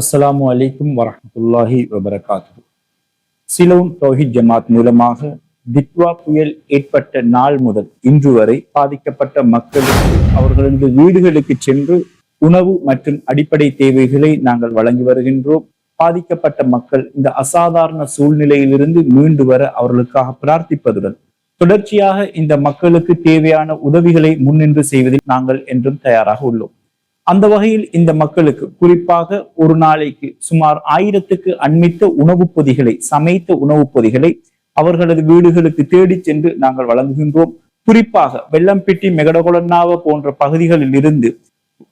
அஸ்ஸலாமு அலைக்கும் வரமத்துல்லாஹி வபரகாத்து சிலோன் தௌஹித் ஜமாத் மூலமாக தித்வா புயல் ஏற்பட்ட நாள் முதல் இன்று வரை பாதிக்கப்பட்ட மக்களுக்கு அவர்களது வீடுகளுக்கு சென்று உணவு மற்றும் அடிப்படை தேவைகளை நாங்கள் வழங்கி வருகின்றோம். பாதிக்கப்பட்ட மக்கள் இந்த அசாதாரண சூழ்நிலையிலிருந்து மீண்டு வர அவர்களுக்காக பிரார்த்திப்பதுடன் தொடர்ச்சியாக இந்த மக்களுக்கு தேவையான உதவிகளை முன்னின்று செய்வதில் நாங்கள் என்றும் தயாராக உள்ளோம். அந்த வகையில் இந்த மக்களுக்கு குறிப்பாக ஒரு நாளைக்கு சுமார் ஆயிரத்துக்கு அண்மித்த உணவுப் பொதிகளை சமைத்த உணவுப் பொதிகளை அவர்களது வீடுகளுக்கு தேடி சென்று நாங்கள் வழங்குகின்றோம். குறிப்பாக வெள்ளம்பிட்டி மெகடகுலன்னாவ போன்ற பகுதிகளில் இருந்து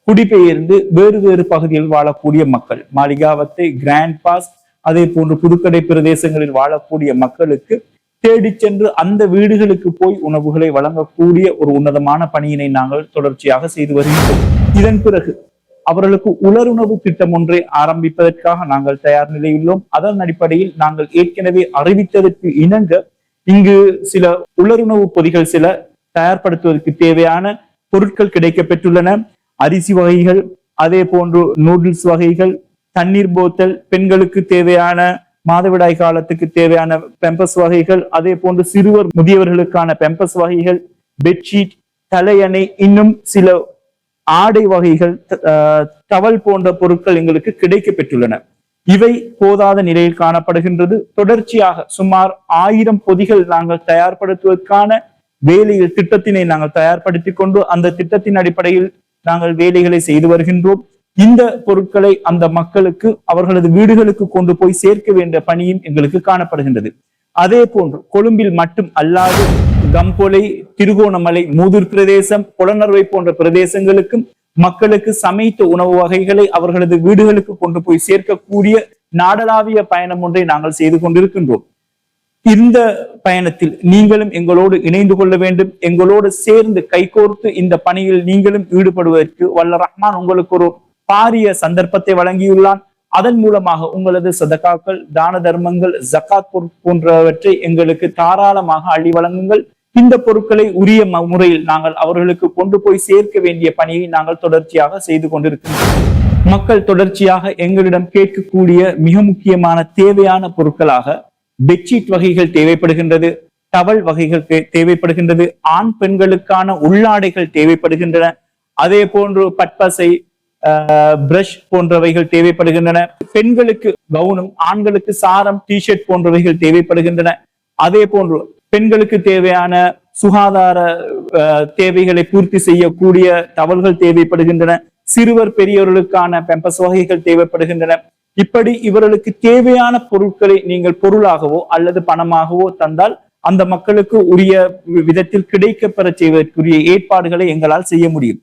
குடிபெயர்ந்து வேறு வேறு பகுதியில் வாழக்கூடிய மக்கள் மாளிகாவத்தை கிராண்ட் பாஸ் அதே போன்று புதுக்கடை பிரதேசங்களில் வாழக்கூடிய மக்களுக்கு தேடி சென்று அந்த வீடுகளுக்கு போய் உணவுகளை வழங்கக்கூடிய ஒரு உன்னதமான பணியினை நாங்கள் தொடர்ச்சியாக செய்து வருகின்றோம். இதன் பிறகு அவர்களுக்கு உலருணவு திட்டம் ஒன்றை ஆரம்பிப்பதற்காக நாங்கள் தயார் நிலையுள்ளோம் அதன் அடிப்படையில் நாங்கள் ஏற்கனவே அறிவித்ததற்கு இணங்க இங்கு சில உலருணவு பொதிகள் சில தயார்படுத்துவதற்கு தேவையான பொருட்கள் கிடைக்க பெற்றுள்ளன அரிசி வகைகள் அதே போன்று நூடுல்ஸ் வகைகள் தண்ணீர் போத்தல் பெண்களுக்கு தேவையான மாதவிடாய் காலத்துக்கு தேவையான பெம்பஸ் வகைகள் அதே போன்று சிறுவர் முதியவர்களுக்கான பெம்பஸ் வகைகள் பெட்ஷீட் தலையணை இன்னும் சில ஆடை வகைகள் தவல் போன்ற பொருட்கள் எங்களுக்கு கிடைக்க பெற்றுள்ளன இவை போதாத நிலையில் காணப்படுகின்றது. தொடர்ச்சியாக சுமார் ஆயிரம் பொதிகள் நாங்கள் தயார்படுத்துவதற்கான வேலையில் திட்டத்தினை நாங்கள் தயார்படுத்தி கொண்டு அந்த திட்டத்தின் அடிப்படையில் நாங்கள் வேலைகளை செய்து வருகின்றோம். இந்த பொருட்களை அந்த மக்களுக்கு அவர்களது வீடுகளுக்கு கொண்டு போய் சேர்க்க வேண்டிய பணியும் எங்களுக்கு காணப்படுகின்றது. அதே போன்று கொழும்பில் மட்டும் அல்லாது கம்போலை திருகோணமலை மூதூர் பிரதேசம் புலனர்வை போன்ற பிரதேசங்களுக்கும் மக்களுக்கு சமைத்த உணவு வகைகளை அவர்களது வீடுகளுக்கு கொண்டு போய் சேர்க்கக்கூடிய நாடளாவிய பயணம் ஒன்றை நாங்கள் செய்து கொண்டிருக்கின்றோம். இந்த பயணத்தில் நீங்களும் எங்களோடு இணைந்து கொள்ள வேண்டும். எங்களோடு சேர்ந்து கைகோர்த்து இந்த பணியில் நீங்களும் ஈடுபடுவதற்கு வல்ல ரஹ்மான் உங்களுக்கு ஒரு பாரிய சந்தர்ப்பத்தை வழங்கியுள்ளான். அதன் மூலமாக உங்களது சதகாக்கள் தான தர்மங்கள் ஜக்காத் போன்றவற்றை எங்களுக்கு தாராளமாக அள்ளி வழங்குங்கள். இந்த பொருட்களை உரிய முறையில் நாங்கள் அவர்களுக்கு கொண்டு போய் சேர்க்க வேண்டிய பணியை நாங்கள் தொடர்ச்சியாக செய்து கொண்டிருக்கின்றோம். மக்கள் தொடர்ச்சியாக எங்களிடம் கேட்கக்கூடிய மிக முக்கியமான தேவையான பொருட்களாக பெட்ஷீட் வகைகள் தேவைப்படுகின்றது டவல் வகைகள் தேவைப்படுகின்றது ஆண் பெண்களுக்கான உள்ளாடைகள் தேவைப்படுகின்றன. அதே போன்று பட்பசை பிரஷ் போன்றவைகள் தேவைப்படுகின்றன. பெண்களுக்கு கவுனம் ஆண்களுக்கு சாரம் டிஷர்ட் போன்றவைகள் தேவைப்படுகின்றன. அதே போன்று பெண்களுக்கு தேவையான சுகாதார தேவைகளை பூர்த்தி செய்யக்கூடிய தவல்கள் தேவைப்படுகின்றன. சிறுவர் பெரியவர்களுக்கான பெம்பஸ் வகைகள் தேவைப்படுகின்றன. இப்படி இவர்களுக்கு தேவையான பொருட்களை நீங்கள் பொருளாகவோ அல்லது பணமாகவோ தந்தால் அந்த மக்களுக்கு உரிய விதத்தில் கிடைக்கப் செய்வதற்குரிய ஏற்பாடுகளை எங்களால் செய்ய முடியும்.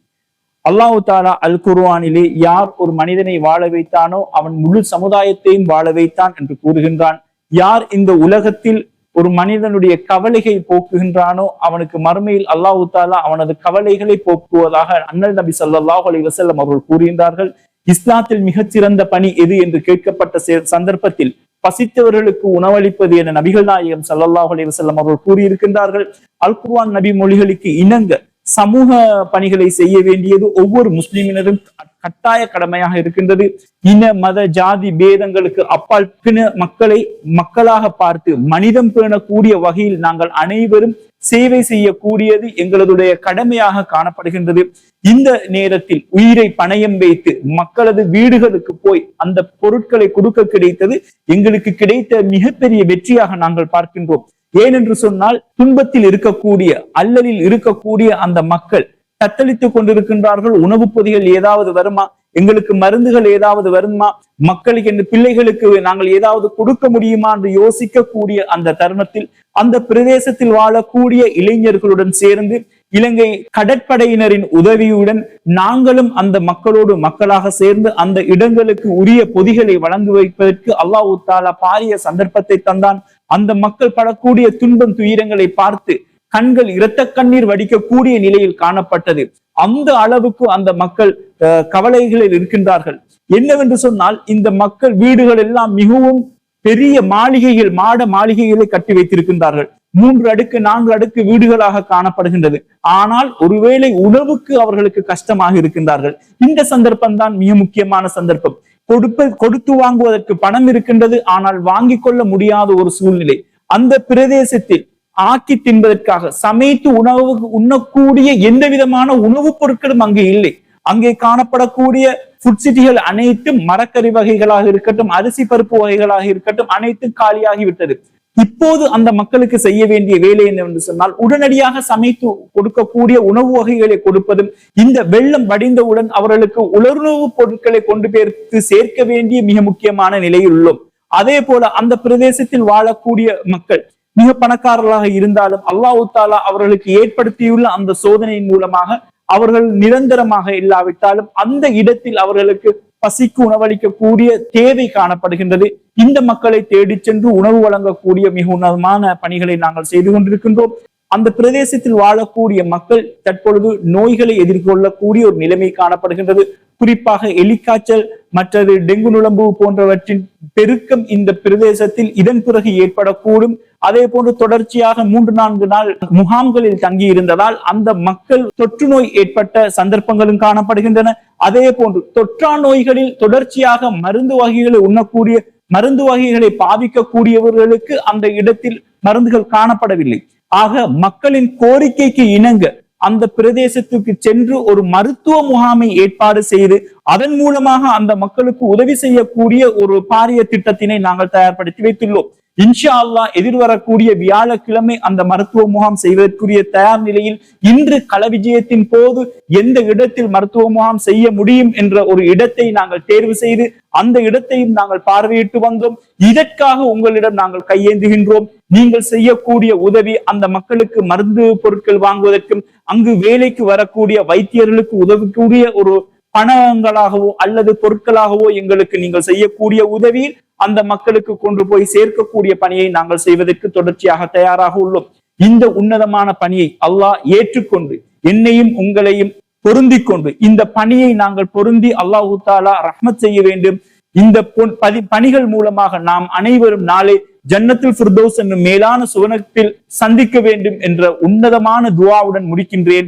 அல்லாஹு தாலா அல் குர்வானிலே யார் ஒரு மனிதனை வாழ வைத்தானோ அவன் முழு சமுதாயத்தையும் வாழ வைத்தான் என்று கூறுகின்றான். யார் இந்த உலகத்தில் ஒரு மனிதனுடைய கவலைகளை போக்குகின்றானோ அவனுக்கு மறுமையில் அல்லாஹு தாலா அவனது கவலைகளை போக்குவதாக அண்ணல் நபி ஸல்லல்லாஹு அலி வசல்லம் அவர்கள் கூறுகின்றார்கள். இஸ்லாத்தில் மிகச்சிறந்த பணி எது என்று கேட்கப்பட்ட சே- சந்தர்ப்பத்தில் பசித்தவர்களுக்கு உணவளிப்பது என நபிகள் நாயகம் ஸல்லல்லாஹு அலி வசல்லம் அவர்கள் கூறியிருக்கின்றார்கள். அல் குர்வான் நபி மொழிகளுக்கு இணங்க சமூக பணிகளை செய்ய வேண்டியது ஒவ்வொரு முஸ்லிமினரும் கட்டாய கடமையாக இருக்கின்றது. இன மத ஜாதி பேதங்களுக்கு அப்பால் பிண மக்களை மக்களாக பார்த்து மனிதம் பேணக்கூடிய வகையில் நாங்கள் அனைவரும் சேவை செய்யக்கூடியது எங்களுடைய கடமையாக காணப்படுகின்றது. இந்த நேரத்தில் உயிரை பணயம் வைத்து மக்களது வீடுகளுக்கு போய் அந்த பொருட்களை கொடுக்க கிடைத்தது எங்களுக்கு கிடைத்த மிகப்பெரிய வெற்றியாக நாங்கள் பார்க்கின்றோம். ஏனென்று சொன்னால் துன்பத்தில் இருக்கக்கூடிய அல்லலில் இருக்கக்கூடிய அந்த மக்கள் தத்தளித்துக் கொண்டிருக்கின்றார்கள். உணவுப் பொதிகள் ஏதாவது வருமா? எங்களுக்கு மருந்துகள் ஏதாவது வருமா? மக்களுக்கு என்று பிள்ளைகளுக்கு நாங்கள் ஏதாவது கொடுக்க முடியுமா என்று யோசிக்கக்கூடிய அந்த தருணத்தில் அந்த பிரதேசத்தில் வாழக்கூடிய இளைஞர்களுடன் சேர்ந்து இலங்கை கடற்படையினரின் உதவியுடன் நாங்களும் அந்த மக்களோடு மக்களாக சேர்ந்து அந்த இடங்களுக்கு உரிய பொதிகளை வழங்கி வைப்பதற்கு அல்லாஹு தாலா பாரிய சந்தர்ப்பத்தை தந்தான். அந்த மக்கள் படக்கூடிய துன்பம் துயரங்களை பார்த்து கண்கள் இரத்த கண்ணீர் வடிக்கக்கூடிய நிலையில் காணப்பட்டது. அந்த அளவுக்கு அந்த மக்கள் அஹ், கவலைகளில் இருக்கின்றார்கள். என்னவென்று சொன்னால் இந்த மக்கள் வீடுகள் எல்லாம் மிகவும் பெரிய மாளிகைகள் மாட மாளிகைகளை கட்டி வைத்திருக்கின்றார்கள். மூன்று அடுக்கு நான்கு அடுக்கு வீடுகளாக காணப்படுகின்றது. ஆனால் ஒருவேளை உணவுக்கு அவர்களுக்கு கஷ்டமாக இருக்கின்றார்கள். இந்த சந்தர்ப்பம் தான் மிக முக்கியமான சந்தர்ப்பம். கொடுப்ப கொடுத்து வாங்குவதற்கு பணம் இருக்கின்றது. ஆனால் வாங்கிக் கொள்ள முடியாத ஒரு சூழ்நிலை. அந்த பிரதேசத்தில் ஆக்கி தின்பதற்காக சமைத்து உணவு உண்ணக்கூடிய எந்த விதமான உணவுப் பொருட்களும் அங்கே இல்லை. அங்கே காணப்படக்கூடிய ஃபுட் சிட்டிகள் அனைத்தும் மரக்கறி வகைகளாக இருக்கட்டும் அரிசி பருப்பு வகைகளாக இருக்கட்டும் அனைத்தும் காலியாகிவிட்டது. இப்போது அந்த மக்களுக்கு செய்ய வேண்டிய வேலை என்னவென்று சொன்னால் உடனடியாக சமைத்து கொடுக்கக்கூடிய உணவு வகைகளை கொடுப்பதும் இந்த வெள்ளம் வடிந்தவுடன் அவர்களுக்கு உலர்ணவுப் பொருட்களை கொண்டு பெயர்த்து சேர்க்க வேண்டிய மிக முக்கியமான நிலையில் உள்ளோம் அதே போல அந்த பிரதேசத்தில் வாழக்கூடிய மக்கள் மிக பணக்காரர்களாக இருந்தாலும் அல்லாஹு தாலா அவர்களுக்கு ஏற்படுத்தியுள்ள அந்த சோதனையின் மூலமாக அவர்கள் நிரந்தரமாக இல்லாவிட்டாலும் அந்த இடத்தில் அவர்களுக்கு பசிக்கு உணவளிக்கக்கூடிய தேவை காணப்படுகின்றது. இந்த மக்களை தேடிச் சென்று உணவு வழங்கக்கூடிய மிக உன்னதமான பணிகளை நாங்கள் செய்து கொண்டிருக்கின்றோம். அந்த பிரதேசத்தில் வாழக்கூடிய மக்கள் தற்பொழுது நோய்களை எதிர்கொள்ளக்கூடிய ஒரு நிலைமை காணப்படுகின்றது. குறிப்பாக எலிக்காய்ச்சல் மற்றது டெங்கு நுழம்பு போன்றவற்றின் பெருக்கம் இந்த பிரதேசத்தில் இதன் பிறகு ஏற்படக்கூடும். அதே போன்று தொடர்ச்சியாக மூன்று நான்கு நாள் முகாம்களில் தங்கி இருந்ததால் அந்த மக்கள் தொற்று நோய் ஏற்பட்ட சந்தர்ப்பங்களும் காணப்படுகின்றன. அதே போன்று தொற்றா நோய்களில் தொடர்ச்சியாக மருந்து வகைகளை உண்ணக்கூடிய மருந்து வகைகளை பாதிக்கக்கூடியவர்களுக்கு அந்த இடத்தில் மருந்துகள் காணப்படவில்லை. ஆக மக்களின் கோரிக்கைக்கு இணங்க அந்த பிரதேசத்துக்கு சென்று ஒரு மருத்துவ முகாமை ஏற்பாடு செய்து அதன் மூலமாக அந்த மக்களுக்கு உதவி செய்யக்கூடிய ஒரு பாரிய திட்டத்தினை நாங்கள் தயார்படுத்தி வைத்துள்ளோம். இன்ஷா அல்லாஹ் எதிர்வரக்கூடிய வியாழக்கிழமை அந்த மருத்துவ முகாம் செய்வதற்குரிய தயார் நிலையில் இன்று கள விஜயத்தின் போது எந்த இடத்தில் மருத்துவ முகாம் செய்ய முடியும் என்ற ஒரு இடத்தை நாங்கள் தேர்வு செய்து அந்த இடத்தையும் நாங்கள் பார்வையிட்டு வந்தோம். இதற்காக உங்களிடம் நாங்கள் கையேந்துகின்றோம். நீங்கள் செய்யக்கூடிய உதவி அந்த மக்களுக்கு மருந்து பொருட்கள் வாங்குவதற்கும் அங்கு வேலைக்கு வரக்கூடிய வைத்தியர்களுக்கு உதவக்கூடிய ஒரு பணங்களாகவோ அல்லது பொருட்களாகவோ எங்களுக்கு நீங்கள் செய்யக்கூடிய உதவியில் அந்த மக்களுக்கு கொண்டு போய் சேர்க்கக்கூடிய பணியை நாங்கள் செய்வதற்கு தொடர்ச்சியாக தயாராக உள்ளோம். இந்த உன்னதமான பணியை அல்லாஹ் ஏற்றுக்கொண்டு என்னையும் உங்களையும் பொருந்தி கொண்டு இந்த பணியை நாங்கள் பொருந்தி அல்லாஹு தாலா ரஹ்மத் செய்ய வேண்டும். இந்த பொன்- பணிகள் மூலமாக நாம் அனைவரும் நாளை ஜன்னத்தில் ஃபிர்தௌஸ் என்னும் மேலான சுவனத்தில் சந்திக்க வேண்டும் என்ற உன்னதமான துவாவுடன் முடிக்கின்றேன்.